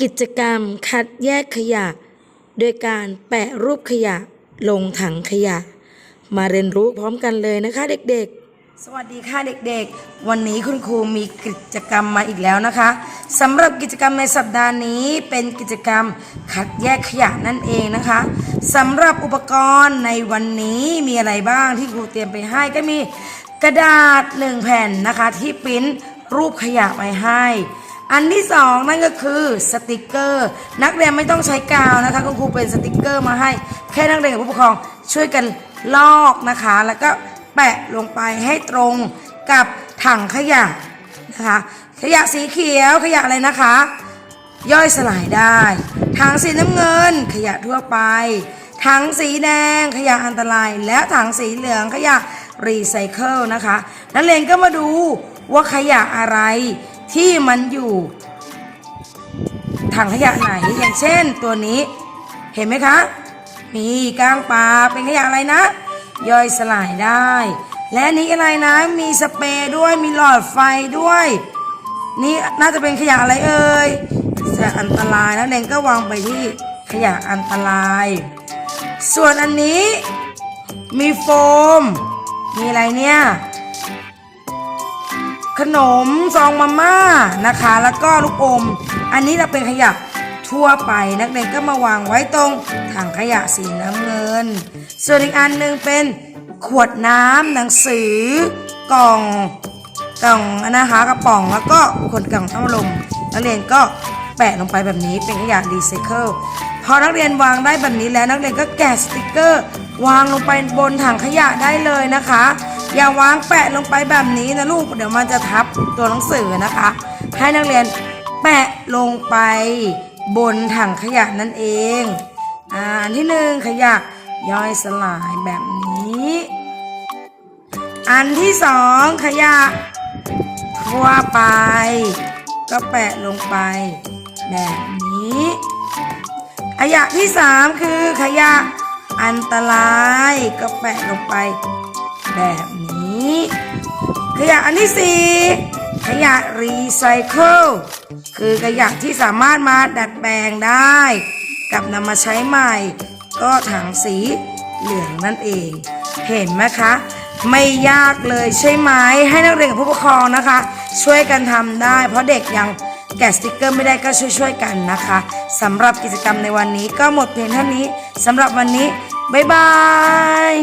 กิจกรรมคัดแยกขยะ โดยการแปะรูปขยะลงถังขยะ มาเรียนรู้พร้อมกันเลยนะคะเด็กๆ สวัสดีค่ะเด็กๆ วันนี้คุณครูมีกิจกรรมมาอีกแล้วนะคะสำหรับกิจกรรมในสัปดาห์นี้เป็นกิจกรรมคัดแยกขยะนั่นเองนะคะสำหรับอุปกรณ์ในวันนี้มีอะไรบ้างที่ครูเตรียมไปให้ก็มีกระดาษหนึ่งแผ่นนะคะที่ปริ้นรูปขยะไว้ให้ อันที่สองนั่นก็คือสติกเกอร์ นักเรียนไม่ต้องใช้กาวนะคะคุณครูเป็นสติกเกอร์มาให้ แค่นักเรียนกับผู้ปกครองช่วยกันลอกนะคะ แล้วก็แปะลงไปให้ตรงกับถังขยะนะคะขยะสีเขียวขยะอะไรนะคะ ย่อยสลายได้ถังสีน้ำเงินขยะทั่วไปถังสีแดงขยะอันตราย และถังสีเหลืองขยะรีไซเคิลนะคะ นักเรียนก็มาดูว่าขยะอะไร ที่มันอยู่ถังขยะไหนอย่างเช่นตัวนี้เห็นไหมคะ มีก้างปลาเป็นขยะอะไรนะ ย่อยสลายได้ และนี้อะไรนะ มีสเปรย์ด้วยมีหลอดไฟด้วย นี่น่าจะเป็นขยะอะไรเอ่ยจะอันตรายแล้วเนงก็วางไปที่ขยะอันตราย ส่วนอันนี้มีโฟม มีอะไรเนี่ย ขนมซองมาม่านะคะ แล้วก็ลูกอม อันนี้เราเป็นขยะทั่วไปนักเรียนก็มาวางไว้ตรงถังขยะสีน้ำเงิน ส่วนอีกอันหนึ่งเป็นขวดน้ำหนังสือกล่องกล่องนะคะกระป๋องแล้วก็ขวดกล่องน้ำลมนักเรียนก็แปะลงไปแบบนี้เป็นขยะรีไซเคิลพอนักเรียนวางได้แบบนี้แล้วนักเรียนก็แกะสติกเกอร์ วางลงไปบนถังขยะได้เลยนะคะ อย่าวางแปะลงไปแบบนี้นะลูกเดี๋ยวมันจะทับตัวหนังสือนะคะ ให้นักเรียนแปะลงไปบนถังขยะนั่นเองอ่าอันที่หนึ่งขยะย่อยสลายแบบนี้ อันที่สองขยะทั่วไป ก็แปะลงไปแบบนี้ ขยะที่สามคือขยะอันตรายก็แปะลงไป แบบนี้ ขยะอันที่สี่ขยะรีไซเคิลคือขยะที่สามารถมาดัดแปลงได้ กับนำมาใช้ใหม่ ก็ถังสีเหลืองนั่นเอง เห็นไหมคะ ไม่ยากเลยใช่ไหมให้นักเรียนกับผู้ปกครองนะคะ ช่วยกันทำได้ เพราะเด็กยังแกะสติกเกอร์ไม่ได้ก็ช่วยๆกันนะคะสำหรับกิจกรรมในวันนี้ก็หมดเพียงเท่านี้สำหรับวันนี้ บ๊ายบาย